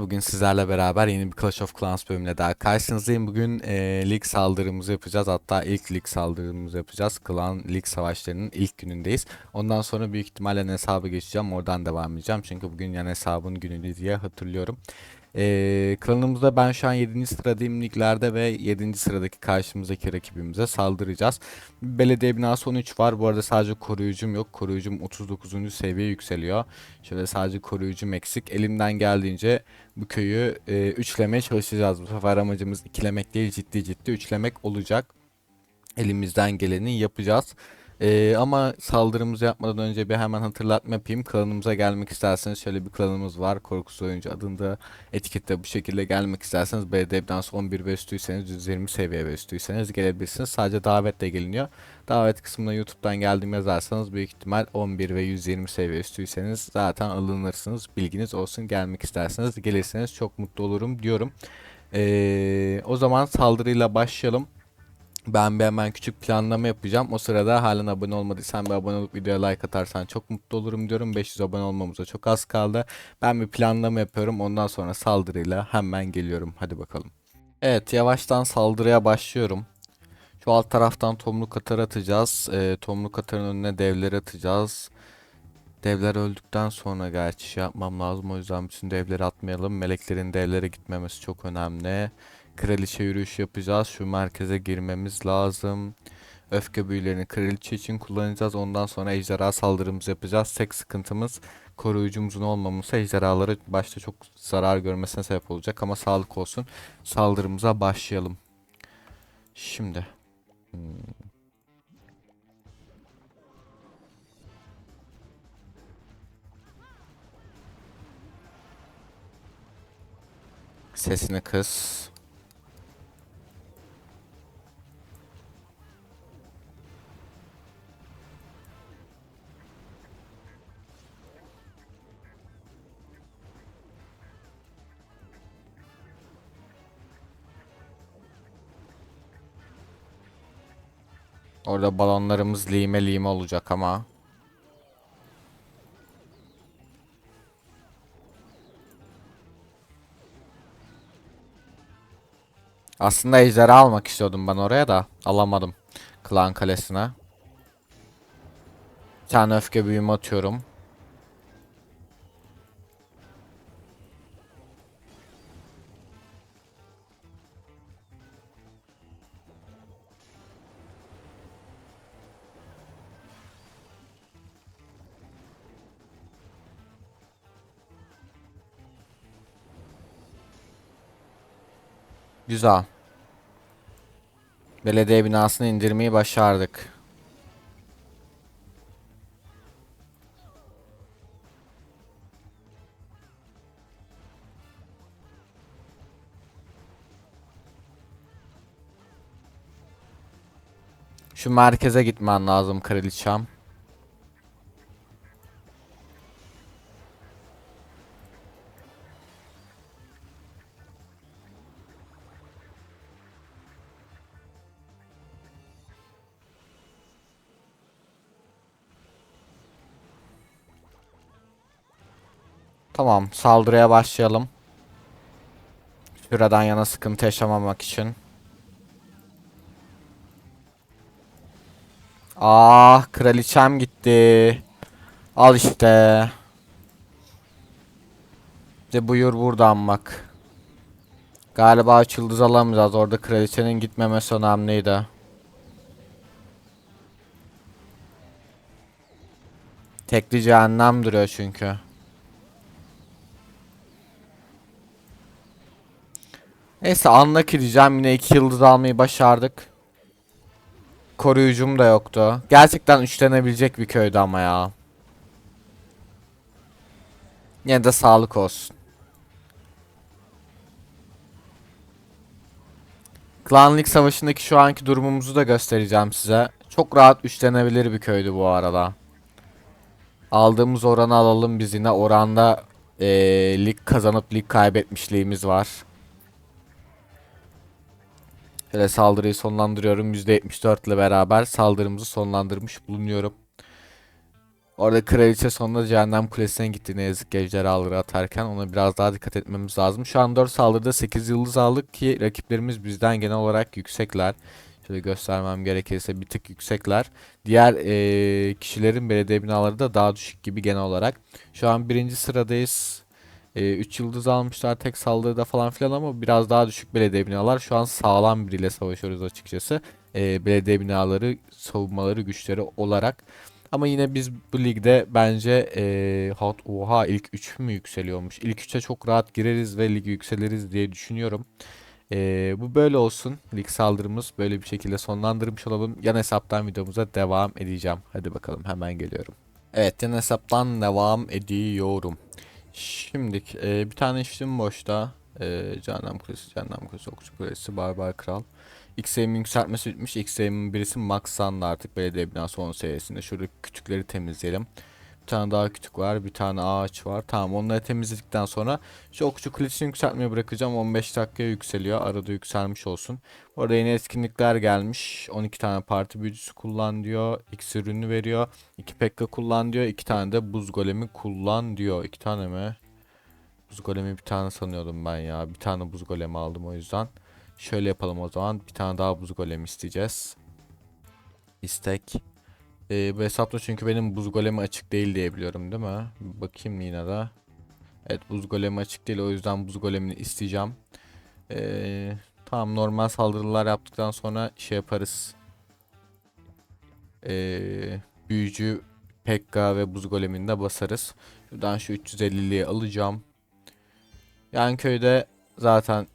Bugün sizlerle beraber yeni bir Clash of Clans bölümüne daha karşınızdayım. Bugün e, lig saldırımızı yapacağız. Hatta ilk lig saldırımızı yapacağız. Klan lig savaşlarının ilk günündeyiz. Ondan sonra büyük ihtimalle hesabı geçeceğim. Oradan devam edeceğim. Çünkü bugün yan hesabın günü diye hatırlıyorum. E, klanımızda ben şu an 7. sıradayım liglerde ve 7. sıradaki karşımızdaki rakibimize saldıracağız. Belediye binası 13 var. Bu arada sadece koruyucum yok. Koruyucum 39. seviye yükseliyor. Şöyle sadece koruyucum eksik. Elimden geldiğince bu köyü e, üçlemeye çalışacağız. Bu sefer amacımız ikilemek değil ciddi ciddi üçlemek olacak. Elimizden geleni yapacağız. E, ama saldırımızı yapmadan önce bir hemen hatırlatma yapayım. Klanımıza gelmek isterseniz şöyle bir klanımız var. Korkusuz Oyuncu adında etikette bu şekilde gelmek isterseniz BDB'den 11 ve üstüyseniz 120 seviye ve üstüyseniz gelebilirsiniz. Sadece davetle geliniyor. Davet kısmına YouTube'dan geldim yazarsanız büyük ihtimal 11 ve 120 seviye üstüyseniz zaten alınırsınız. Bilginiz olsun gelmek isterseniz gelirseniz çok mutlu olurum diyorum. Ee, o zaman saldırıyla başlayalım. Ben bir hemen küçük planlama yapacağım. O sırada halen abone olmadıysan bir abone olup videoya like atarsan çok mutlu olurum diyorum. 500 abone olmamıza çok az kaldı. Ben bir planlama yapıyorum. Ondan sonra saldırıyla hemen geliyorum. Hadi bakalım. Evet yavaştan saldırıya başlıyorum. Şu alt taraftan tomruk atar atacağız. Ee, tomruk atarın önüne devleri atacağız. Devler öldükten sonra gerçi şey yapmam lazım. O yüzden bütün devleri atmayalım. Meleklerin devlere gitmemesi çok önemli. Kraliçe yürüyüş yapacağız. Şu merkeze girmemiz lazım. Öfke büyülerini kraliçe için kullanacağız. Ondan sonra ejderha saldırımızı yapacağız. Tek sıkıntımız koruyucumuzun olmaması ejderhaları başta çok zarar görmesine sebep olacak. Ama sağlık olsun. Saldırımıza başlayalım. Şimdi. Hmm. Sesini kıs. Orada balonlarımız lime lime olacak ama. Aslında ejderi almak istiyordum ben oraya da alamadım. Klan kalesine. Bir tane öfke büyümü atıyorum. Güzel. Belediye binasını indirmeyi başardık. Şu merkeze gitmen lazım kraliçem. Tamam, saldırıya başlayalım. Şuradan yana sıkıntı yaşamamak için. Ah, kraliçem gitti. Al işte. De buyur buradan bak. Galiba üç yıldız alamayacağız. Orada kraliçenin gitmemesi önemliydi. Tekli cehennem duruyor çünkü. Neyse anlak edeceğim. Yine iki yıldız almayı başardık. Koruyucum da yoktu. Gerçekten üçlenebilecek bir köydü ama ya. Yine de sağlık olsun. Klanlık savaşındaki şu anki durumumuzu da göstereceğim size. Çok rahat üçlenebilir bir köydü bu arada. Aldığımız oranı alalım biz yine. Oranda eee, lig kazanıp lig kaybetmişliğimiz var. Şöyle saldırıyı sonlandırıyorum. %74 ile beraber saldırımızı sonlandırmış bulunuyorum. Orada kraliçe sonunda cehennem kulesine gitti ne yazık ki ejderhaları atarken ona biraz daha dikkat etmemiz lazım. Şu an 4 saldırıda 8 yıldız aldık ki rakiplerimiz bizden genel olarak yüksekler. Şöyle göstermem gerekirse bir tık yüksekler. Diğer eee, kişilerin belediye binaları da daha düşük gibi genel olarak. Şu an birinci sıradayız. 3 yıldız almışlar tek saldırıda falan filan ama biraz daha düşük belediye binalar. Şu an sağlam biriyle savaşıyoruz açıkçası. Eee, belediye binaları, savunmaları, güçleri olarak. Ama yine biz bu ligde bence eee hat oha ilk 3 mü yükseliyormuş? İlk 3'e çok rahat gireriz ve ligi yükseliriz diye düşünüyorum. Eee, bu böyle olsun. Lig saldırımız böyle bir şekilde sonlandırmış olalım. Yan hesaptan videomuza devam edeceğim. Hadi bakalım hemen geliyorum. Evet yan hesaptan devam ediyorum. Şimdi bir tane işim boşta. Eee Cehennem Kulesi, Cehennem Kulesi, Okçu Kulesi, Barbar Kral. XM'in yükseltmesi bitmiş. XM'in birisi maxlandı artık belediye binası 10 seviyesinde. Şurada kütükleri temizleyelim. Bir tane daha kütük var. Bir tane ağaç var. Tamam onları temizledikten sonra şu okçu kulesini yükseltmeye bırakacağım. 15 dakikaya yükseliyor. Arada yükselmiş olsun. Orada yeni etkinlikler gelmiş. 12 tane parti büyücüsü kullan diyor. X ürünü veriyor. 2 pekka kullan diyor. 2 tane de buz golemi kullan diyor. 2 tane mi? Buz golemi bir tane sanıyordum ben ya. Bir tane buz golemi aldım o yüzden. Şöyle yapalım o zaman. Bir tane daha buz golemi isteyeceğiz. İstek. Ee, hesapta çünkü benim buz golemi açık değil diye biliyorum değil mi? Bakayım yine de. Evet buz golemi açık değil o yüzden buz golemini isteyeceğim. Ee, tamam normal saldırılar yaptıktan sonra şey yaparız. Ee, büyücü Pekka ve buz golemini de basarız. Şuradan şu 350'liği alacağım. Yan köyde zaten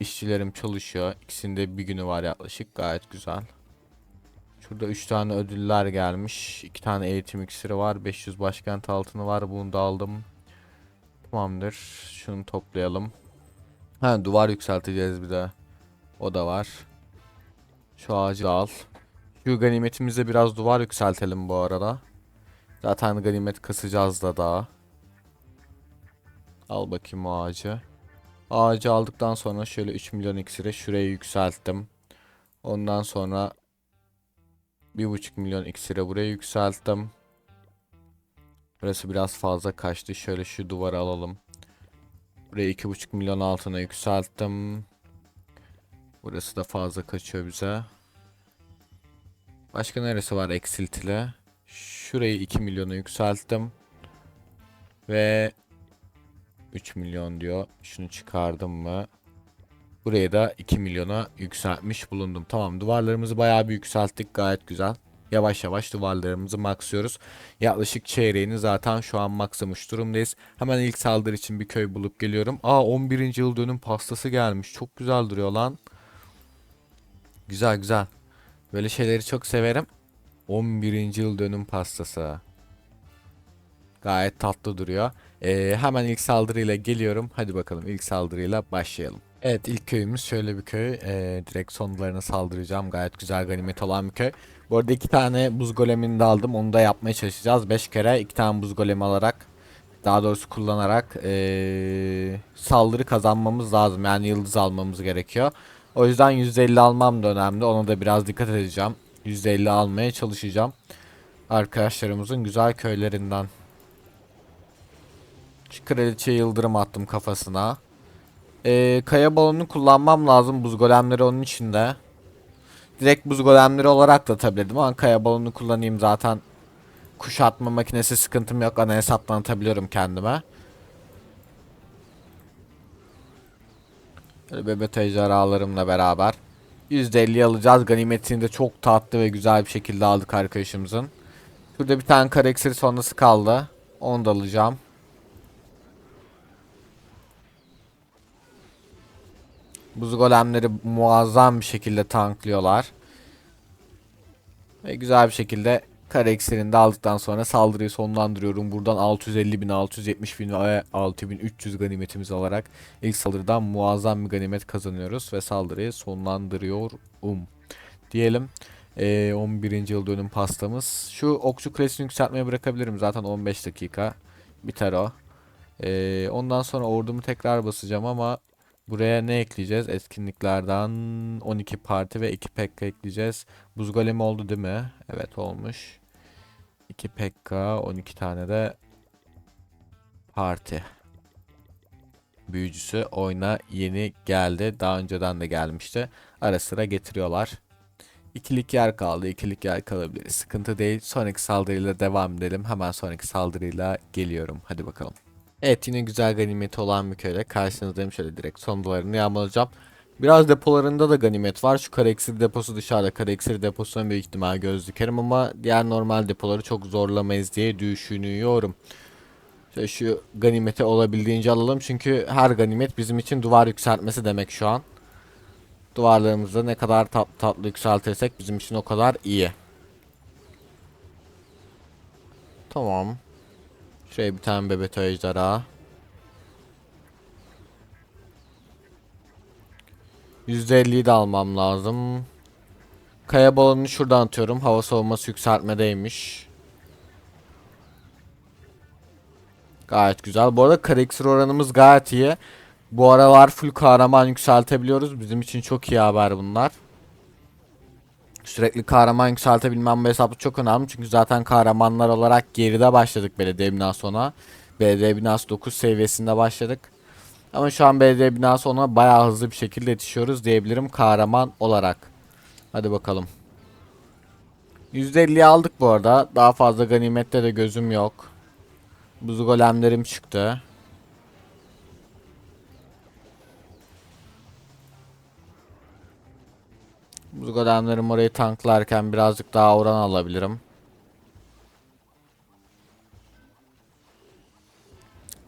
işçilerim çalışıyor. İkisinde bir günü var yaklaşık. Gayet güzel. Şurada 3 tane ödüller gelmiş. 2 tane eğitim iksiri var. 500 başkent altını var. Bunu da aldım. Tamamdır. Şunu toplayalım. Ha duvar yükselteceğiz bir de. O da var. Şu ağacı da al. Şu ganimetimizde biraz duvar yükseltelim bu arada. Zaten ganimet kasacağız da daha. Al bakayım o ağacı. Ağacı aldıktan sonra şöyle 3 milyon iksiri şuraya yükselttim. Ondan sonra 1,5 milyon iksire buraya yükselttim. Burası biraz fazla kaçtı. Şöyle şu duvarı alalım. Buraya 2,5 milyon altına yükselttim. Burası da fazla kaçıyor bize. Başka neresi var eksiltili? Şurayı 2 milyona yükselttim. Ve 3 milyon diyor. Şunu çıkardım mı? Buraya da 2 milyona yükseltmiş bulundum. Tamam duvarlarımızı bayağı bir yükselttik gayet güzel. Yavaş yavaş duvarlarımızı maxlıyoruz. Yaklaşık çeyreğini zaten şu an maxlamış durumdayız. Hemen ilk saldırı için bir köy bulup geliyorum. Aa 11. yıl dönüm pastası gelmiş. Çok güzel duruyor lan. Güzel güzel. Böyle şeyleri çok severim. 11. yıl dönüm pastası. Gayet tatlı duruyor. Ee, hemen ilk saldırıyla geliyorum. Hadi bakalım ilk saldırıyla başlayalım. Evet ilk köyümüz şöyle bir köy. Ee, direkt sonlarına saldıracağım. Gayet güzel ganimet olan bir köy. Bu arada iki tane buz golemini de aldım. Onu da yapmaya çalışacağız. Beş kere iki tane buz golemi alarak daha doğrusu kullanarak ee, saldırı kazanmamız lazım. Yani yıldız almamız gerekiyor. O yüzden %50 almam da önemli. Ona da biraz dikkat edeceğim. %50 almaya çalışacağım. Arkadaşlarımızın güzel köylerinden. Şu kraliçe yıldırım attım kafasına. Ee, kaya balonunu kullanmam lazım. Buz golemleri onun içinde. Direkt buz golemleri olarak da atabilirdim ama kaya balonunu kullanayım zaten. Kuşatma makinesi sıkıntım yok. Ana hesaptan atabiliyorum kendime. Böyle bebek ejderhalarımla beraber. %50 alacağız. Ganimetini de çok tatlı ve güzel bir şekilde aldık arkadaşımızın. Şurada bir tane kara sonrası kaldı. Onu da alacağım. Buz golemleri muazzam bir şekilde tanklıyorlar. Ve güzel bir şekilde kare de aldıktan sonra saldırıyı sonlandırıyorum. Buradan 650 bin, 670 bin ve 6300 ganimetimiz alarak ilk saldırıdan muazzam bir ganimet kazanıyoruz ve saldırıyı sonlandırıyorum. Diyelim. Ee, 11. yıl dönüm pastamız. Şu okçu kulesini yükseltmeye bırakabilirim. Zaten 15 dakika. Biter o. Ee, ondan sonra ordumu tekrar basacağım ama Buraya ne ekleyeceğiz? Etkinliklerden 12 parti ve 2 pekka ekleyeceğiz. Buz golemi oldu değil mi? Evet olmuş. 2 Pekka, 12 tane de parti. Büyücüsü oyuna yeni geldi. Daha önceden de gelmişti. Ara sıra getiriyorlar. İkilik yer kaldı. İkilik yer kalabilir. Sıkıntı değil. Sonraki saldırıyla devam edelim. Hemen sonraki saldırıyla geliyorum. Hadi bakalım. Evet yine güzel ganimeti olan bir köyle karşınızdayım. Şöyle direkt son duvarını yağmalayacağım. Biraz depolarında da ganimet var. Şu kareksir deposu dışarıda. Kareksir deposuna büyük ihtimal göz dikerim ama diğer normal depoları çok zorlamayız diye düşünüyorum. Şöyle şu ganimeti olabildiğince alalım. Çünkü her ganimet bizim için duvar yükseltmesi demek şu an. Duvarlarımızda ne kadar tat, tatlı yükseltirsek bizim için o kadar iyi. Tamam. Şuraya bir tane bebeto ejderha. %50'yi de almam lazım. Kaya balonunu şuradan atıyorum. Hava savunması yükseltmedeymiş. Gayet güzel. Bu arada kareksir oranımız gayet iyi. Bu aralar full kahraman yükseltebiliyoruz. Bizim için çok iyi haber bunlar. Sürekli kahraman yükseltebilmem bu hesapta çok önemli. Çünkü zaten kahramanlar olarak geride başladık belediye binası ona. Belediye binası 9 seviyesinde başladık. Ama şu an belediye binası ona bayağı hızlı bir şekilde yetişiyoruz diyebilirim kahraman olarak. Hadi bakalım. %50'yi aldık bu arada. Daha fazla ganimette de gözüm yok. Buz golemlerim çıktı. Buz golemlerim orayı tanklarken birazcık daha oran alabilirim.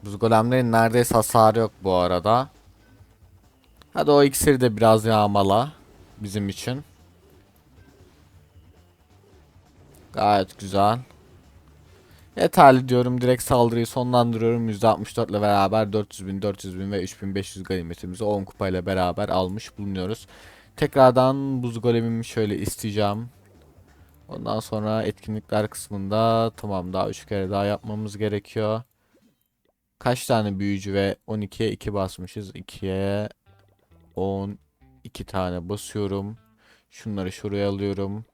Buz golemlerin neredeyse hasarı yok bu arada. Hadi o iksiri de biraz yağmala. Bizim için. Gayet güzel. Yeterli diyorum. Direkt saldırıyı sonlandırıyorum. %64 ile beraber 400 bin, 400 bin ve 3500 ganimetimizi 10 kupayla beraber almış bulunuyoruz. Tekrardan buz golemimi şöyle isteyeceğim. Ondan sonra etkinlikler kısmında tamam daha 3 kere daha yapmamız gerekiyor. Kaç tane büyücü ve 12'ye 2 basmışız. 2'ye 10 2 tane basıyorum. Şunları şuraya alıyorum.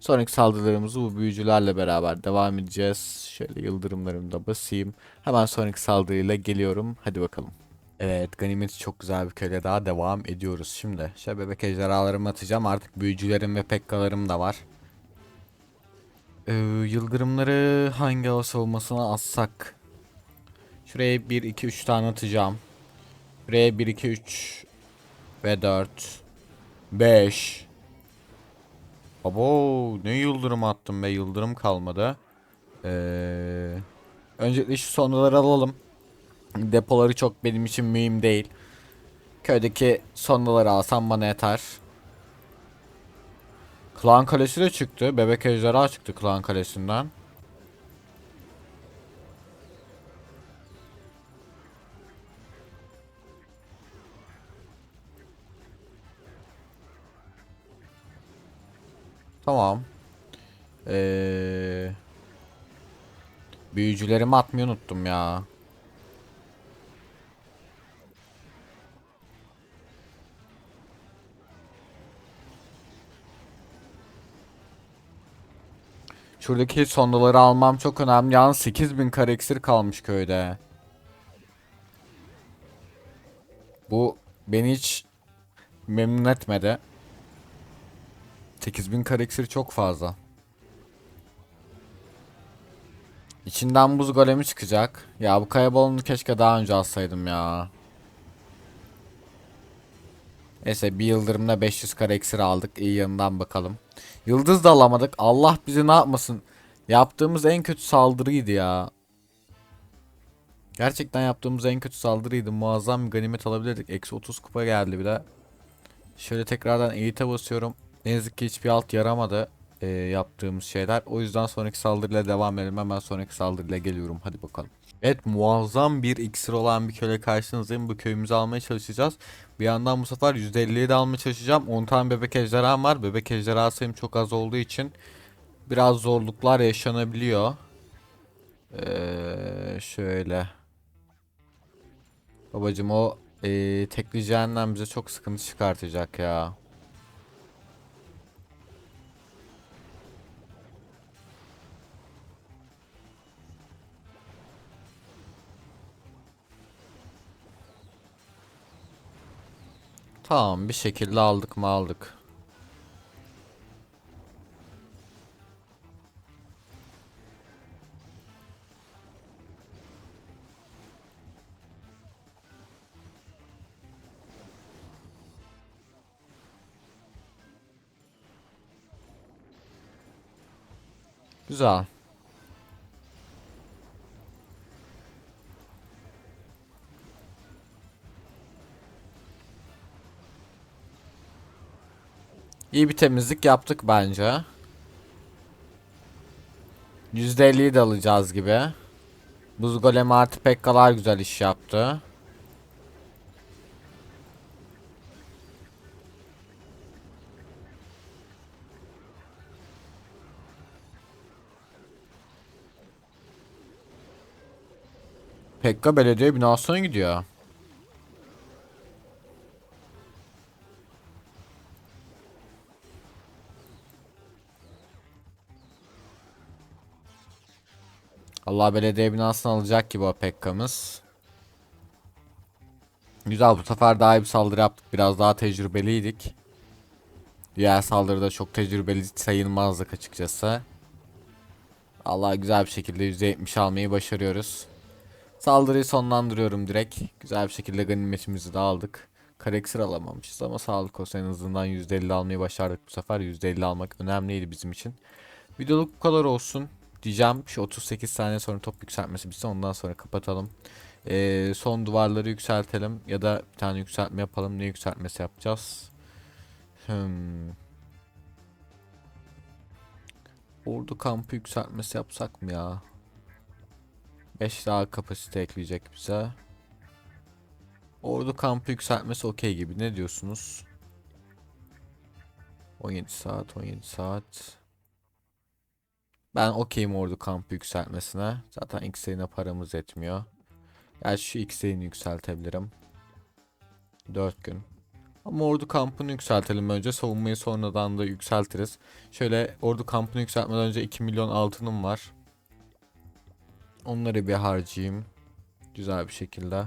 Sonraki saldırılarımızı bu büyücülerle beraber devam edeceğiz. Şöyle yıldırımlarımı da basayım. Hemen sonraki saldırıyla geliyorum. Hadi bakalım. Evet ganimeti çok güzel bir köle daha devam ediyoruz şimdi. Şöyle bebek ejderhalarımı atacağım. Artık büyücülerim ve pekkalarım da var. Ee, yıldırımları hangi hava savunmasına atsak? Şuraya 1, 2, 3 tane atacağım. Buraya 1, 2, 3 ve 4 5 Abo ne yıldırım attım be yıldırım kalmadı. Ee, öncelikle şu sonraları alalım. Depoları çok benim için mühim değil. Köydeki sonraları alsam bana yeter. Klan Kalesi de çıktı. Bebek ejderha çıktı Klan Kalesi'nden. Tamam. Ee, büyücülerimi atmayı unuttum ya. Şuradaki sondaları almam çok önemli. Yalnız 8000 kareksir kalmış köyde. Bu beni hiç memnun etmedi. 8000 kareksir çok fazla. İçinden buz golemi çıkacak. Ya bu kaya balonunu keşke daha önce alsaydım ya. Neyse bir yıldırımda 500 kare eksir aldık. İyi yanından bakalım. Yıldız da alamadık. Allah bizi ne yapmasın. Yaptığımız en kötü saldırıydı ya. Gerçekten yaptığımız en kötü saldırıydı. Muazzam bir ganimet alabilirdik. Eksi 30 kupa geldi bir de. Şöyle tekrardan elite basıyorum. Ne yazık ki hiçbir alt yaramadı e, yaptığımız şeyler. O yüzden sonraki saldırıyla devam edelim. Hemen sonraki saldırıyla geliyorum. Hadi bakalım. Evet muazzam bir iksir olan bir köle karşınızdayım. Bu köyümüzü almaya çalışacağız. Bir yandan bu sefer %50'yi de almaya çalışacağım. 10 tane bebek ejderham var. Bebek ejderha sayım çok az olduğu için biraz zorluklar yaşanabiliyor. Ee, şöyle. Babacım o e, tekli bize çok sıkıntı çıkartacak ya. Tamam bir şekilde aldık mı aldık. Güzel. İyi bir temizlik yaptık bence. %50'yi de alacağız gibi. Buz golem artı pekkalar güzel iş yaptı. Pekka belediye binasına gidiyor. Allah belediye binasını alacak gibi o Pekka'mız. Güzel bu sefer daha iyi bir saldırı yaptık. Biraz daha tecrübeliydik. Diğer saldırıda çok tecrübeli sayılmazdık açıkçası. Allah güzel bir şekilde %70 almayı başarıyoruz. Saldırıyı sonlandırıyorum direkt. Güzel bir şekilde ganimetimizi de aldık. Kareksir alamamışız ama sağlık olsun en azından %50 almayı başardık bu sefer. %50 almak önemliydi bizim için. Videoluk bu kadar olsun diyeceğim. Şu 38 saniye sonra top yükseltmesi bitsin ondan sonra kapatalım. Ee, son duvarları yükseltelim ya da bir tane yükseltme yapalım. Ne yükseltmesi yapacağız? Hmm. Ordu kampı yükseltmesi yapsak mı ya? 5 daha kapasite ekleyecek bize. Ordu kampı yükseltmesi okey gibi. Ne diyorsunuz? 17 saat, 17 saat. Ben okeyim ordu kampı yükseltmesine. Zaten X'ine paramız yetmiyor. Gerçi şu X'ini yükseltebilirim. 4 gün. Ama ordu kampını yükseltelim önce. Savunmayı sonradan da yükseltiriz. Şöyle ordu kampını yükseltmeden önce 2 milyon altınım var. Onları bir harcayayım. Güzel bir şekilde.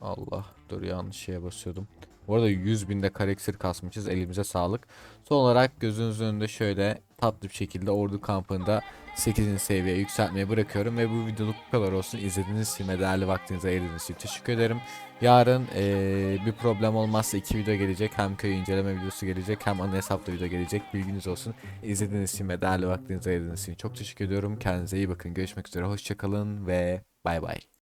Allah dur yanlış şeye basıyordum. Bu arada 100 binde kareksir kasmışız. Elimize sağlık. Son olarak gözünüzün önünde şöyle tatlı bir şekilde ordu kampında 8. seviyeye yükseltmeyi bırakıyorum. Ve bu videoluk bu kadar olsun. İzlediğiniz için ve değerli vaktinize ayırdığınız için teşekkür ederim. Yarın eee, bir problem olmazsa iki video gelecek. Hem köy inceleme videosu gelecek hem ana hesapta video gelecek. Bilginiz olsun. İzlediğiniz için ve değerli vaktinize ayırdığınız için çok teşekkür ediyorum. Kendinize iyi bakın. Görüşmek üzere. Hoşçakalın ve bay bay.